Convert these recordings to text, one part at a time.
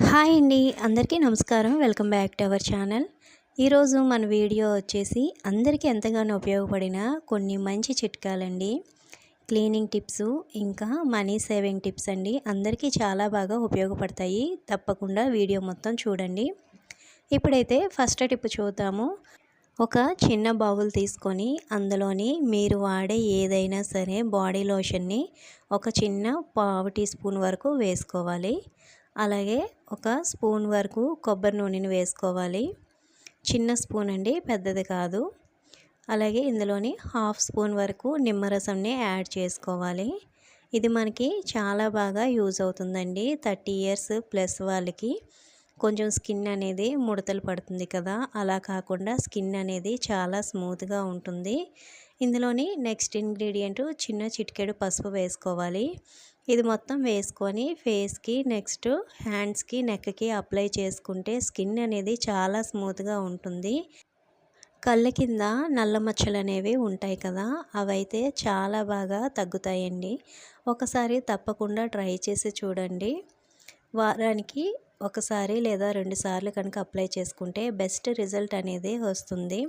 Hi అండి అందరికీ నమస్కారం. Welcome back to our channel. ఈరోజు మన వీడియో వచ్చేసి అందరికీ ఎంతగానో ఉపయోగపడిన కొన్ని మంచి చిట్కాలండి. క్లీనింగ్ టిప్స్ ఇంకా మనీ సేవింగ్ టిప్స్ అండి. అందరికీ చాలా బాగా ఉపయోగపడతాయి. తప్పకుండా వీడియో మొత్తం చూడండి. ఇప్పుడైతే ఫస్ట్ టిప్ చూద్దాము. ఒక చిన్న బౌల్ తీసుకొని అందులోని మీరు వాడే ఏదైనా సరే బాడీ లోషన్ని ఒక చిన్న పావు టీ స్పూన్ వరకు వేసుకోవాలి. అలాగే ఒక స్పూన్ వరకు కొబ్బరి నూనెని వేసుకోవాలి. చిన్న స్పూన్ అండి పెద్దది కాదు. అలాగే ఇందులోని హాఫ్ స్పూన్ వరకు నిమ్మరసంని యాడ్ చేసుకోవాలి. ఇది మనకి చాలా బాగా యూజ్ అవుతుందండి. థర్టీ ఇయర్స్ ప్లస్ వాళ్ళకి కొంచెం స్కిన్ అనేది ముడతలు పడుతుంది కదా అలా కాకుండా స్కిన్ అనేది చాలా స్మూత్గా ఉంటుంది. ఇందులోని నెక్స్ట్ ఇంగ్రీడియంట్ చిన్న చిటికెడు పసుపు వేసుకోవాలి. ఇది మొత్తం వేసుకొని ఫేస్కి నెక్స్ట్ హ్యాండ్స్కి నెక్కి అప్లై చేసుకుంటే స్కిన్ అనేది చాలా స్మూత్గా ఉంటుంది. కళ్ళ కింద నల్ల మచ్చలు అనేవి ఉంటాయి కదా అవైతే చాలా బాగా తగ్గుతాయండి. ఒకసారి తప్పకుండా ట్రై చేసి చూడండి. వారానికి ఒకసారి లేదా రెండు సార్లు కనుక అప్లై చేసుకుంటే బెస్ట్ రిజల్ట్ అనేది వస్తుంది.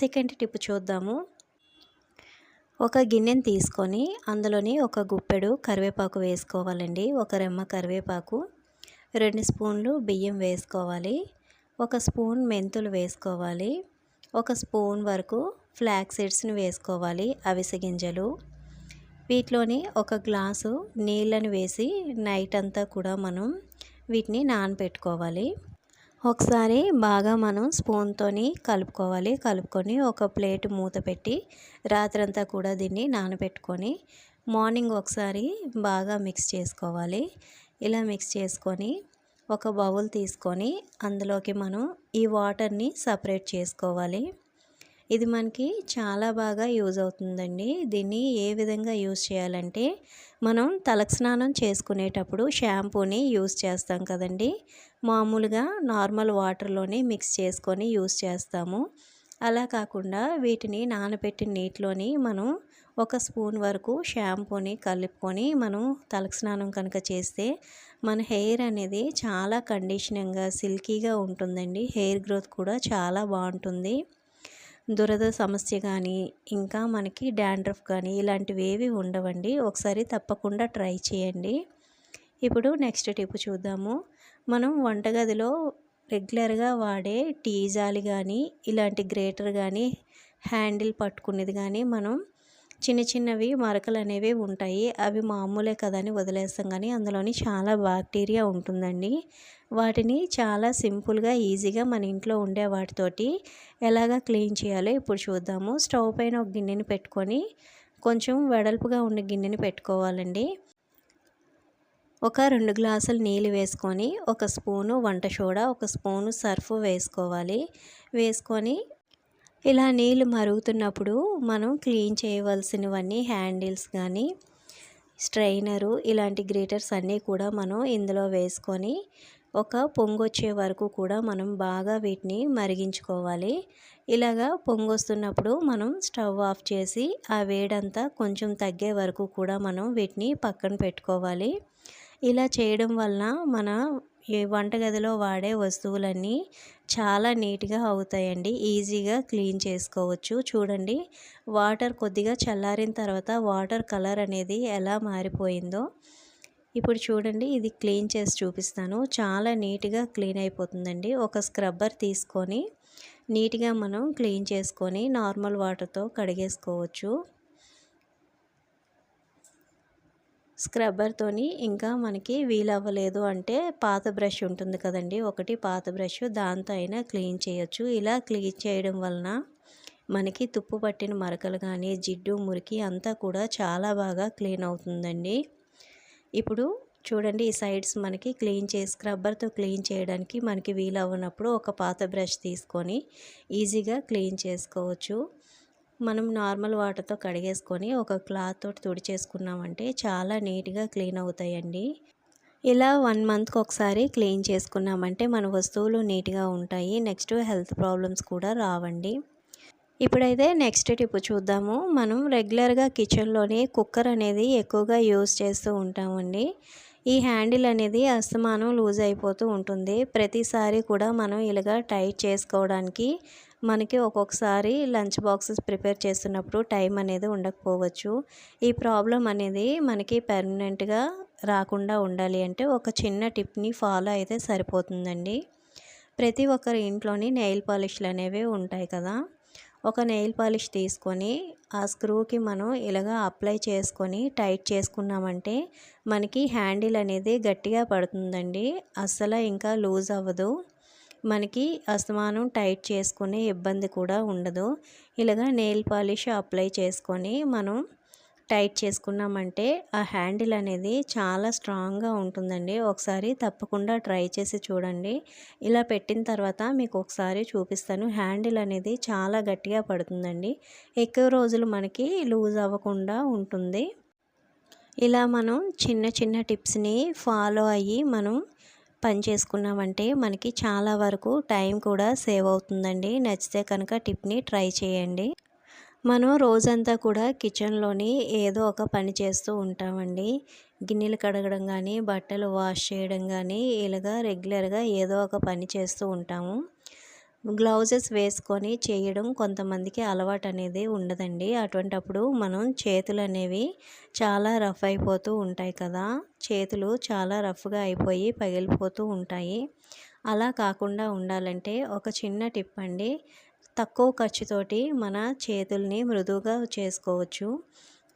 సెకండ్ టిప్ చూద్దాము. ఒక గిన్నెని తీసుకొని అందులోని ఒక గుప్పెడు కరివేపాకు వేసుకోవాలండి. ఒక రెమ్మ కరివేపాకు రెండు స్పూన్లు బియ్యం వేసుకోవాలి ఒక స్పూన్ మెంతులు వేసుకోవాలి ఒక స్పూన్ వరకు ఫ్లాక్ సీడ్స్ని వేసుకోవాలి అవిసె గింజలు. వీటిలోని ఒక గ్లాసు నీళ్ళని వేసి నైట్ అంతా కూడా మనం వీటిని నానబెట్టుకోవాలి ఒకసారి బాగా మనం స్పూన్తోని కలుపుకోవాలి. కలుపుకొని ఒక ప్లేట్ మూత పెట్టి రాత్రంతా కూడా దీన్ని నానబెట్టుకొని మార్నింగ్ ఒకసారి బాగా మిక్స్ చేసుకోవాలి. ఇలా మిక్స్ చేసుకొని ఒక బౌల్ తీసుకొని అందులోకి మనం ఈ వాటర్ని సపరేట్ చేసుకోవాలి. ఇది మనకి చాలా బాగా యూజ్ అవుతుందండి. దీన్ని ఏ విధంగా యూజ్ చేయాలంటే మనం తలకు స్నానం చేసుకునేటప్పుడు షాంపూని యూజ్ చేస్తాం కదండి. మామూలుగా నార్మల్ వాటర్లోనే మిక్స్ చేసుకొని యూజ్ చేస్తాము. అలా కాకుండా వీటిని నానబెట్టిన నీటిలోని మనం ఒక స్పూన్ వరకు షాంపూని కలుపుకొని మనం తలకు స్నానం కనుక చేస్తే మన హెయిర్ అనేది చాలా కండిషనింగ్గా సిల్కీగా ఉంటుందండి. హెయిర్ గ్రోత్ కూడా చాలా బాగుంటుంది. దురద సమస్య కానీ ఇంకా మనకి డాండ్రఫ్ కానీ ఇలాంటివి ఏవి ఉండవండి. ఒకసారి తప్పకుండా ట్రై చేయండి. ఇప్పుడు నెక్స్ట్ టిప్ చూద్దాము. మనం వంటగదిలో రెగ్యులర్గా వాడే టీ జాలి కానీ ఇలాంటి గ్రేటర్ కానీ హ్యాండిల్ పట్టుకునేది కానీ మనం చిన్న చిన్నవి మరకలు అనేవి ఉంటాయి. అవి మామూలే కదా అని వదిలేస్తాం కానీ అందులోని చాలా బ్యాక్టీరియా ఉంటుందండి. వాటిని చాలా సింపుల్గా ఈజీగా మన ఇంట్లో ఉండే వాటితోటి ఎలాగ క్లీన్ చేయాలో ఇప్పుడు చూద్దాము. స్టవ్ పైన ఒక గిన్నెని పెట్టుకొని కొంచెం వెడల్పుగా ఉన్న గిన్నెని పెట్టుకోవాలండి. ఒక రెండు గ్లాసులు నీళ్ళు వేసుకొని ఒక స్పూను వంట సోడా ఒక స్పూను సర్ఫ్ వేసుకోవాలి. వేసుకొని ఇలా నీళ్ళు మరుగుతున్నప్పుడు మనం క్లీన్ చేయవలసినవన్నీ హ్యాండిల్స్ కానీ స్ట్రైనరు ఇలాంటి గ్రేటర్స్ అన్నీ కూడా మనం ఇందులో వేసుకొని ఒక పొంగొచ్చే వరకు కూడా మనం బాగా వీటిని మరిగించుకోవాలి. ఇలాగా పొంగొస్తున్నప్పుడు మనం స్టవ్ ఆఫ్ చేసి ఆ వేడంతా కొంచెం తగ్గే వరకు కూడా మనం వీటిని పక్కన పెట్టుకోవాలి. ఇలా చేయడం వలన మన ఈ వంటగదిలో వాడే వస్తువులన్నీ చాలా నీట్గా అవుతాయండి. ఈజీగా క్లీన్ చేసుకోవచ్చు. చూడండి వాటర్ కొద్దిగా చల్లారిన తర్వాత వాటర్ కలర్ అనేది ఎలా మారిపోయిందో. ఇప్పుడు చూడండి ఇది క్లీన్ చేసి చూపిస్తాను. చాలా నీట్గా క్లీన్ అయిపోతుందండి. ఒక స్క్రబ్బర్ తీసుకొని నీట్గా మనం క్లీన్ చేసుకొని నార్మల్ వాటర్తో కడిగేసుకోవచ్చు. స్క్రబ్బర్తోని ఇంకా మనకి వీలవ్వలేదు అంటే పాత బ్రష్ ఉంటుంది కదండి ఒకటి పాత బ్రష్ దాంతో అయినా క్లీన్ చేయొచ్చు. ఇలా క్లీన్ చేయడం వలన మనకి తుప్పు పట్టిన మరకలు కానీ జిడ్డు మురికి అంతా కూడా చాలా బాగా క్లీన్ అవుతుందండి. ఇప్పుడు చూడండి ఈ సైడ్స్ మనకి క్లీన్ చేసి స్క్రబ్బర్తో క్లీన్ చేయడానికి మనకి వీలవ్వనప్పుడు ఒక పాత బ్రష్ తీసుకొని ఈజీగా క్లీన్ చేసుకోవచ్చు. మనం నార్మల్ వాటర్తో కడిగేసుకొని ఒక క్లాత్ తోటి తుడిచేసుకున్నామంటే చాలా నీట్గా క్లీన్ అవుతాయండి. ఇలా వన్ మంత్కి ఒకసారి క్లీన్ చేసుకున్నామంటే మన వస్తువులు నీట్గా ఉంటాయి. నెక్స్ట్ హెల్త్ ప్రాబ్లమ్స్ కూడా రావండి. ఇప్పుడైతే నెక్స్ట్ టిప్ చూద్దాము. మనం రెగ్యులర్గా కిచెన్లోనే కుక్కర్ అనేది ఎక్కువగా యూజ్ చేస్తూ ఉంటామండి. ఈ హ్యాండిల్ అనేది అస్తమానం లూజ్ అయిపోతూ ఉంటుంది. ప్రతిసారి కూడా మనం ఇలాగా టైట్ చేసుకోవడానికి మనకి ఒక్కొక్కసారి లంచ్ బాక్సెస్ ప్రిపేర్ చేస్తున్నప్పుడు టైం అనేది ఉండకపోవచ్చు. ఈ ప్రాబ్లం అనేది మనకి పెర్మనెంట్గా రాకుండా ఉండాలి అంటే ఒక చిన్న టిప్ని ఫాలో అయితే సరిపోతుందండి. ప్రతి ఒక్కరి ఇంట్లోని నెయిల్ పాలిష్లు అనేవి ఉంటాయి కదా. ఒక నెయిల్ పాలిష్ తీసుకొని ఆ స్క్రూకి మనం ఇలాగ అప్లై చేసుకొని టైట్ చేసుకున్నామంటే మనకి హ్యాండిల్ అనేది గట్టిగా పడుతుందండి. అస్సలు ఇంకా లూజ్ అవ్వదు. మనకి అస్తమానం టైట్ చేసుకునే ఇబ్బంది కూడా ఉండదు. ఇలాగా నెయిల్ పాలిష్ అప్లై చేసుకొని మనం టైట్ చేసుకున్నామంటే ఆ హ్యాండిల్ అనేది చాలా స్ట్రాంగ్గా ఉంటుందండి. ఒకసారి తప్పకుండా ట్రై చేసి చూడండి. ఇలా పెట్టిన తర్వాత మీకు ఒకసారి చూపిస్తాను. హ్యాండిల్ అనేది చాలా గట్టిగా పడుతుందండి. ఎక్కువ రోజులు మనకి లూజ్ అవ్వకుండా ఉంటుంది. ఇలా మనం చిన్న చిన్న టిప్స్ని ఫాలో అయ్యి మనం పని చేసుకున్నామంటే మనకి చాలా వరకు టైం కూడా సేవ్ అవుతుందండి. నచ్చితే కనుక టిప్ని ట్రై చేయండి. మనం రోజంతా కూడా కిచెన్లోని ఏదో ఒక పని చేస్తూ ఉంటామండి. గిన్నెలు కడగడం కానీ బట్టలు వాష్ చేయడం కానీ ఇలాగా రెగ్యులర్గా ఏదో ఒక పని చేస్తూ ఉంటాము. గ్లౌజెస్ వేసుకొని చేయడం కొంతమందికి అలవాటు అనేది ఉండదండి. అటువంటప్పుడు మనం చేతులు అనేవి చాలా రఫ్ అయిపోతూ ఉంటాయి కదా. చేతులు చాలా రఫ్గా అయిపోయి పగిలిపోతూ ఉంటాయి. అలా కాకుండా ఉండాలంటే ఒక చిన్న టిప్ అండి. తక్కువ ఖర్చుతోటి మన చేతుల్ని మృదువుగా చేసుకోవచ్చు.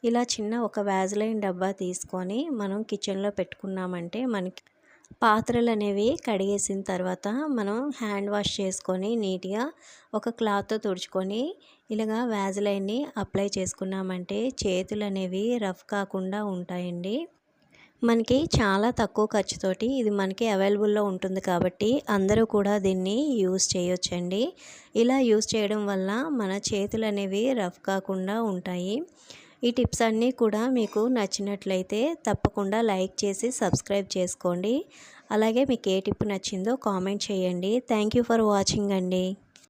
ఇలా చిన్న ఒక వ్యాజ్లైన్ డబ్బా తీసుకొని మనం కిచెన్లో పెట్టుకున్నామంటే మనకి పాత్రలు అనేవి కడిగేసిన తర్వాత మనం హ్యాండ్ వాష్ చేసుకొని నీట్గా ఒక క్లాత్తో తుడుచుకొని ఇలాగా వ్యాజ్లైన్ని అప్లై చేసుకున్నామంటే చేతులు అనేవి రఫ్ కాకుండా ఉంటాయండి. మనకి చాలా తక్కువ ఖర్చుతోటి ఇది మనకి అవైలబుల్లో ఉంటుంది కాబట్టి అందరూ కూడా దీన్ని యూస్ చేయొచ్చండి. ఇలా యూస్ చేయడం వల్ల మన చేతులు అనేవి రఫ్ కాకుండా ఉంటాయి. ఈ టిప్స్ అన్నీ కూడా మీకు నచ్చినట్లయితే తప్పకుండా లైక్ చేసి సబ్స్క్రైబ్ చేసుకోండి. అలాగే మీకు ఏ టిప్ నచ్చిందో కామెంట్ చేయండి. థ్యాంక్ ఫర్ వాచింగ్ అండి.